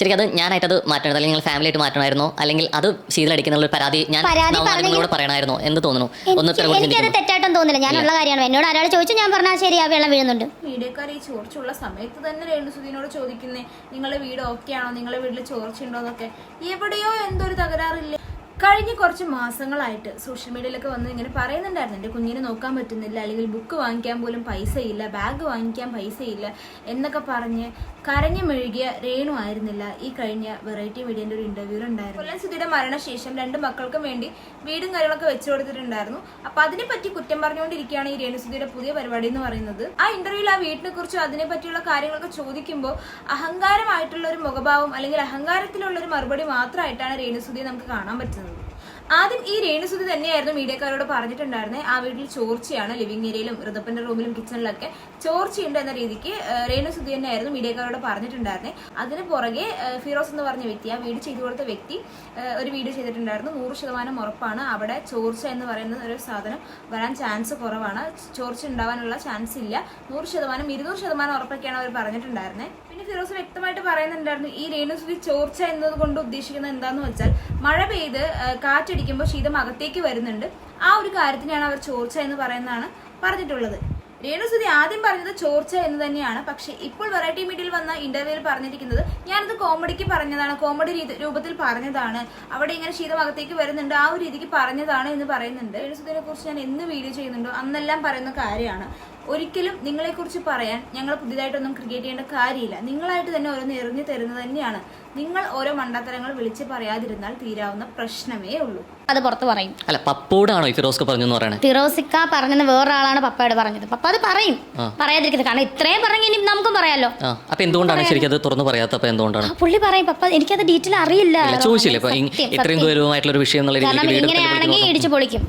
ശരിക്കും അത് ഞാനായിട്ടത് മാറ്റണം. അല്ലെങ്കിൽ നിങ്ങൾ ഫാമിലി ആയിട്ട് മാറ്റണമായിരുന്നോ. അല്ലെങ്കിൽ അത് ശീലടിക്കുന്ന ഒരു പരാതി ഞാൻ പരാതി പറയണമായിരുന്നു പറഞ്ഞെങ്കിൽ- പറയണമായിരുന്നോ എന്ന് തോന്നുന്നു. ഒന്ന് ഇത്ര എനിക്ക് കൂടി എനിക്കത് ചിന്തിക്കുന്നു തെറ്റായിട്ടൊന്നും തോന്നില്ല ഞാനുള്ള കാര്യമാണ്. എന്നോട് ഒരാൾ ചോദിച്ചു ഞാൻ പറഞ്ഞാൽ ശരി ആ വെള്ളം വീഴുന്നുണ്ട്. മീഡിയക്കാർ ഈ ചോർച്ചുള്ള സമയത്ത് തന്നെ രേണുസുദീനോട് ചോദിക്കുന്നേ നിങ്ങളുടെ വീട് ഓക്കെ ആണോ? നിങ്ങളുടെ വീട്ടിൽ ചോർച്ചയുണ്ടോ? എന്നൊക്കെ. എവിടെയോ എന്തോ ഒരു തകരാറില്ല? കഴിഞ്ഞ കുറച്ച് മാസങ്ങളായിട്ട് സോഷ്യൽ മീഡിയയിലൊക്കെ വന്ന് ഇങ്ങനെ പറയുന്നുണ്ടായിരുന്നു. എന്റെ കുഞ്ഞിനെ നോക്കാൻ പറ്റുന്നില്ല അല്ലെങ്കിൽ ബുക്ക് വാങ്ങിക്കാൻ പോലും പൈസ ഇല്ല ബാഗ് വാങ്ങിക്കാൻ പൈസ ഇല്ല എന്നൊക്കെ പറഞ്ഞ് കരഞ്ഞു മെഴുകിയ രേണു ആയിരുന്നില്ല ഈ കഴിഞ്ഞ വെറൈറ്റി മീഡിയന്റെ ഒരു ഇന്റർവ്യൂ ഉണ്ടായിരുന്നു കൊല്ലം സുധിയുടെ മരണശേഷം രണ്ട് മക്കൾക്കും വേണ്ടി വീടും കാര്യങ്ങളൊക്കെ വെച്ചു കൊടുത്തിട്ടുണ്ടായിരുന്നു. അപ്പൊ അതിനെപ്പറ്റി കുറ്റം പറഞ്ഞുകൊണ്ടിരിക്കുകയാണ് ഈ രേണു സുധിയുടെ പുതിയ പരിപാടി എന്ന് പറയുന്നത്. ആ ഇന്റർവ്യൂവിൽ ആ വീട്ടിനെ കുറിച്ചും അതിനെപ്പറ്റിയുള്ള കാര്യങ്ങളൊക്കെ ചോദിക്കുമ്പോൾ അഹങ്കാരമായിട്ടുള്ള ഒരു മുഖഭാവം അല്ലെങ്കിൽ അഹങ്കാരത്തിലുള്ള ഒരു മറുപടി മാത്രമായിട്ടാണ് രേണുസുധിയെ നമുക്ക് കാണാൻ പറ്റുന്നത്. ആദ്യം ഈ രേണുസുതി തന്നെയായിരുന്നു മീഡിയക്കാരോട് പറഞ്ഞിട്ടുണ്ടായിരുന്നത് ആ വീട്ടിൽ ചോർച്ചയാണ്. ലിവിംഗ് ഏരിയയിലും ഋതപ്പന്റെ റൂമിലും കിച്ചണിലൊക്കെ ചോർച്ചയുണ്ട് എന്ന രീതിക്ക് രേണുസുതി തന്നെയായിരുന്നു മീഡിയക്കാരോട് പറഞ്ഞിട്ടുണ്ടായിരുന്നത് അതിന് പുറകെ ഫിറോസ് എന്ന് പറഞ്ഞ വ്യക്തി ആ വീട് ചെയ്തു കൊടുത്ത വ്യക്തി ഒരു വീഡിയോ ചെയ്തിട്ടുണ്ടായിരുന്നു. നൂറ് ശതമാനം ഉറപ്പാണ്. അവിടെ ചോർച്ച എന്ന് പറയുന്ന ഒരു സാധനം വരാൻ ചാൻസ് കുറവാണ്. ചോർച്ച ഉണ്ടാവാനുള്ള ചാൻസ് ഇല്ല. നൂറ് ശതമാനം ഇരുന്നൂറ് ശതമാനം ഉറപ്പൊക്കെയാണ് അവർ പറഞ്ഞിട്ടുണ്ടായിരുന്നത് പിന്നെ ഫിറോസ് വ്യക്തമായിട്ട് പറയുന്നുണ്ടായിരുന്നു ഈ രേണുസുതി ചോർച്ച എന്നതുകൊണ്ട് ഉദ്ദേശിക്കുന്നത് എന്താണെന്ന് വെച്ചാൽ മഴ പെയ്ത് ആ, കാറ്റടിക്കുമ്പോൾ ശീതം അകത്തേക്ക് വരുന്നുണ്ട്. ആ ഒരു കാര്യത്തിനാണ് അവർ ചോർച്ച എന്ന് പറയുന്നതാണ് പറഞ്ഞിട്ടുള്ളത്. രേണുസുതി ആദ്യം പറഞ്ഞത് ചോർച്ച എന്ന് തന്നെയാണ്. പക്ഷേ ഇപ്പോൾ വെറൈറ്റി മീഡിയയിൽ വന്ന ഇന്റർവ്യൂവിൽ പറഞ്ഞിരിക്കുന്നത് ഞാനത് കോമഡിക്ക് പറഞ്ഞതാണ്. കോമഡി രീതി രൂപത്തിൽ പറഞ്ഞതാണ്. അവിടെ ഇങ്ങനെ ശീതം അകത്തേക്ക് വരുന്നുണ്ട്. ആ ഒരു രീതിക്ക് പറഞ്ഞതാണ് എന്ന് പറയുന്നുണ്ട്. രേണുസുതിനെ കുറിച്ച് ഞാൻ എന്ന് വീഡിയോ ചെയ്യുന്നുണ്ടോ അന്നെല്ലാം പറയുന്ന കാര്യമാണ്. ഒരിക്കലും നിങ്ങളെക്കുറിച്ച് പറയാൻ ഞങ്ങൾ പുതിയതായിട്ടൊന്നും ക്രിയേറ്റ് ചെയ്യേണ്ട കാര്യമില്ല. നിങ്ങളായിട്ട് തന്നെ ഓരോന്ന് എറിഞ്ഞു തരുന്നത് തന്നെയാണ്. നിങ്ങൾ ഓരോ മണ്ടത്തരങ്ങൾ വിളിച്ച് പറയാതിരുന്നാൽ തീരാവുന്ന പ്രശ്നമേ ഉള്ളൂ. അത് പുറത്ത് പറയും. അല്ല പപ്പോടാണോ ഈ ഫിറോസ്ക്ക് പറഞ്ഞു എന്ന് പറയണേ? ഫിറോസിക്ക പറഞ്ഞത് വേറൊരാളാണ് പപ്പയോട് പറഞ്ഞത്. പപ്പ അത് പറയും. പറയാതിരിക്കുന്നത് കാരണം ഇത്രയും പറഞ്ഞ ഇനി നമുക്കും പറയാലോ. അപ്പൊ എന്തുകൊണ്ടാണ് ശരിക്കും അത് തുറന്നു പറയാത്ത എന്തുകൊണ്ടാണ്? പുള്ളി പറയും പപ്പ എനിക്കത് ഡീറ്റെയിൽ അറിയില്ല. ചോദിച്ചില്ല? ഇത്രയും ഗൗരവമായിട്ടുള്ള ഒരു വിഷയം എന്നുള്ള രീതിയിൽ വീട് ഇങ്ങനെയാണെങ്കിൽ ഇടിച്ചു പൊളിക്കും.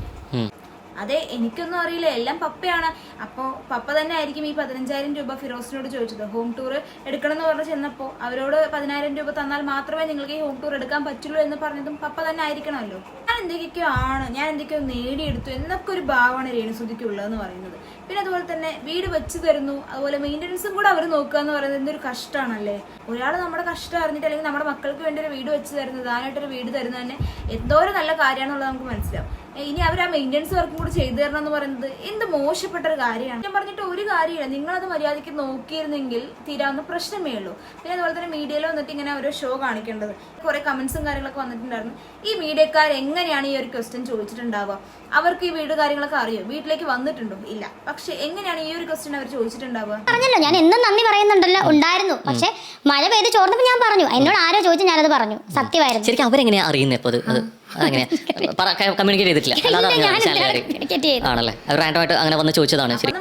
അതെ എനിക്കൊന്നും അറിയില്ല. എല്ലാം പപ്പയാണ്. അപ്പോൾ പപ്പ തന്നെ ആയിരിക്കും ഈ പതിനഞ്ചായിരം രൂപ ഫിറോസിനോട് ചോദിച്ചത്. ഹോം ടൂർ എടുക്കണം എന്ന് പറഞ്ഞ് ചെന്നപ്പോൾ അവരോട് പതിനായിരം രൂപ തന്നാൽ മാത്രമേ നിങ്ങൾക്ക് ഈ ഹോം ടൂർ എടുക്കാൻ പറ്റുള്ളൂ എന്ന് പറഞ്ഞതും പപ്പ തന്നെ ആയിരിക്കണമല്ലോ. ഞാൻ എന്തൊക്കെയോ ആണ്. ഞാൻ എന്തൊക്കെയോ നേടിയെടുത്തു. എന്നൊക്കെ ഒരു ഭാവമാണ് രേണുസുതിക്ക് ഉള്ളതെന്ന് പറയുന്നത്. പിന്നെ അതുപോലെ തന്നെ വീട് വെച്ച് തരുന്നു. അതുപോലെ മെയിന്റനൻസും കൂടെ അവർ നോക്കുക എന്ന് പറയുന്നത് എന്തൊരു കഷ്ടമാണല്ലേ? ഒരാൾ നമ്മുടെ കഷ്ടം അറിഞ്ഞിട്ട് അല്ലെങ്കിൽ നമ്മുടെ മക്കൾക്ക് വേണ്ടി ഒരു വീട് വെച്ച് തരുന്നത് ആനായിട്ടൊരു വീട് തരുന്നത് തന്നെ എന്തോ ഒരു നല്ല കാര്യമാണെന്നുള്ളത് നമുക്ക് മനസ്സിലാവും. ഇനി അവർ ആ മെയിന്റനൻസ് വർക്കും കൂടി ചെയ്തു തരണം എന്ന് പറയുന്നത് എന്ത് മോശപ്പെട്ട ഒരു കാര്യമാണ്. ഞാൻ പറഞ്ഞിട്ട് ഒരു കാര്യമില്ല. നിങ്ങളത് മര്യാദയ്ക്ക് നോക്കിയിരുന്നെങ്കിൽ തീരാവുന്ന പ്രശ്നമേ ഉള്ളൂ. പിന്നെ അതുപോലെ തന്നെ മീഡിയയിൽ വന്നിട്ട് ഇങ്ങനെ ഓരോ ഷോ കാണിക്കേണ്ടത്. കുറെ കമന്റ്സും കാര്യങ്ങളൊക്കെ വന്നിട്ടുണ്ടായിരുന്നു. ഈ മീഡിയക്കാർ എങ്ങനെയാണ് ഈ ഒരു ക്വസ്റ്റ്യൻ ചോദിച്ചിട്ടുണ്ടാവുക? അവർക്ക് ഈ വീട് കാര്യങ്ങളൊക്കെ അറിയോ? വീട്ടിലേക്ക് വന്നിട്ടുണ്ടോ? ഇല്ല. പക്ഷെ എങ്ങനെയാണ് ഈ ഒരു ക്വസ്റ്റ്യൻ അവർ ചോദിച്ചിട്ടുണ്ടാവുക? പറഞ്ഞല്ലോ. ഞാൻ എന്നും നന്ദി പറയുന്നുണ്ടല്ലോ. ഉണ്ടായിരുന്നു. പക്ഷെ മഴ പെയ്ത് ചോർന്നപ്പോൾ ഞാൻ പറഞ്ഞു. എന്നോട് ആരോ ചോദിച്ചു ഞാനത് പറഞ്ഞു. സത്യമായിരുന്നു. ശരിക്കും അവരെങ്ങനെയാ അറിയുന്നത് അത് കമ്മ്യൂണിക്കേറ്റ് ചെയ്തിട്ടില്ല. അല്ലാതെ. ആണല്ലേ? റാൻഡമായിട്ട് അങ്ങനെ വന്ന് ചോദിച്ചതാണ് ശരി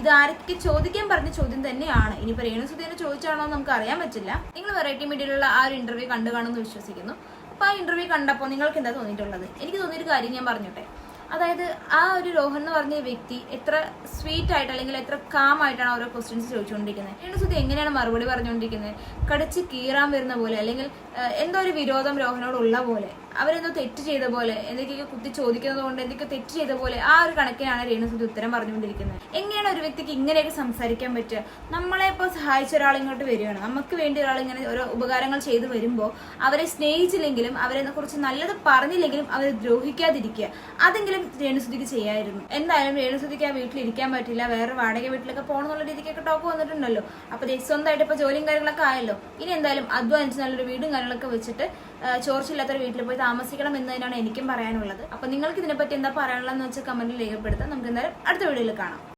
ഇത് ആരൊക്കെ ചോദിക്കാൻ പറഞ്ഞ ചോദ്യം തന്നെയാണ്. ഇനിയിപ്പോ രേണുസുദ്ദീനെ ചോദിച്ചാണോ നമുക്ക് അറിയാൻ പറ്റില്ല. നിങ്ങൾ വെറൈറ്റി മീഡിയയിലുള്ള ആ ഒരു ഇന്റർവ്യൂ കണ്ടു കാണുമെന്ന് വിശ്വസിക്കുന്നു. അപ്പൊ ആ ഇന്റർവ്യൂ കണ്ടപ്പോൾ നിങ്ങൾക്ക് എന്താ തോന്നിയിട്ടുള്ളത്? എനിക്ക് തോന്നിയൊരു കാര്യം ഞാൻ പറഞ്ഞോട്ടെ. അതായത് ആ ഒരു രോഹൻ എന്ന് പറഞ്ഞ വ്യക്തി എത്ര സ്വീറ്റ് ആയിട്ട് അല്ലെങ്കിൽ എത്ര കാം ആയിട്ടാണ് ഓരോ ക്വസ്റ്റ്യൻസ് ചോദിച്ചുകൊണ്ടിരിക്കുന്നത്. രേണുസുദ്ദി എങ്ങനെയാണ് മറുപടി പറഞ്ഞുകൊണ്ടിരിക്കുന്നത്? കടിച്ച് കീറാൻ വരുന്ന പോലെ അല്ലെങ്കിൽ എന്തോ ഒരു വിരോധം രോഹനോടുള്ള പോലെ. അവരെന്തോ തെറ്റ് ചെയ്ത പോലെ എന്തൊക്കെയോ കുത്തി ചോദിക്കുന്നത് കൊണ്ട് എന്തൊക്കെയോ തെറ്റ് ചെയ്ത പോലെ ആ ഒരു കണക്കിനാണ് രേണുസുതി ഉത്തരം പറഞ്ഞുകൊണ്ടിരിക്കുന്നത്. എങ്ങനെയാണ് ഒരു വ്യക്തിക്ക് ഇങ്ങനെയൊക്കെ സംസാരിക്കാൻ പറ്റുക? നമ്മളെ ഇപ്പോൾ സഹായിച്ച ഒരാൾ ഇങ്ങോട്ട് വരികയാണ്. നമുക്ക് വേണ്ടി ഒരാൾ ഇങ്ങനെ ഓരോ ഉപകാരങ്ങൾ ചെയ്തു വരുമ്പോൾ അവരെ സ്നേഹിച്ചില്ലെങ്കിലും അവരെ കുറിച്ച് നല്ലത് പറഞ്ഞില്ലെങ്കിലും അവരെ ദ്രോഹിക്കാതിരിക്കുക. അതെങ്കിലും രേണുസുതിക്ക് ചെയ്യായിരുന്നു. എന്തായാലും രേണുസുതിക്ക് ആ വീട്ടിലിരിക്കാൻ പറ്റില്ല. വേറെ വാടക വീട്ടിലൊക്കെ പോകണം എന്നുള്ള രീതിക്കൊക്കെ ടോക്ക് വന്നിട്ടുണ്ടല്ലോ. അപ്പോൾ സ്വന്തമായിട്ട് ഇപ്പോൾ ജോലിയും കാര്യങ്ങളൊക്കെ ആയല്ലോ. ഇനി എന്തായാലും അധ്വാനിച്ച് നല്ലൊരു വീടും കാര്യങ്ങളൊക്കെ വെച്ചിട്ട് ആ, ചോർച്ചയില്ലാത്തൊരു വീട്ടിൽ പോയി താമസിക്കണം എന്ന് തന്നെയാണ് എനിക്കും പറയാനുള്ളത്. അപ്പോൾ നിങ്ങൾക്ക് ഇതിനെപ്പറ്റി എന്താ പറയാനുള്ളതെന്ന് വെച്ചാൽ കമന്റിൽ രേഖപ്പെടുത്താം. നമുക്ക് എന്തായാലും അടുത്ത വീഡിയോയിൽ കാണാം.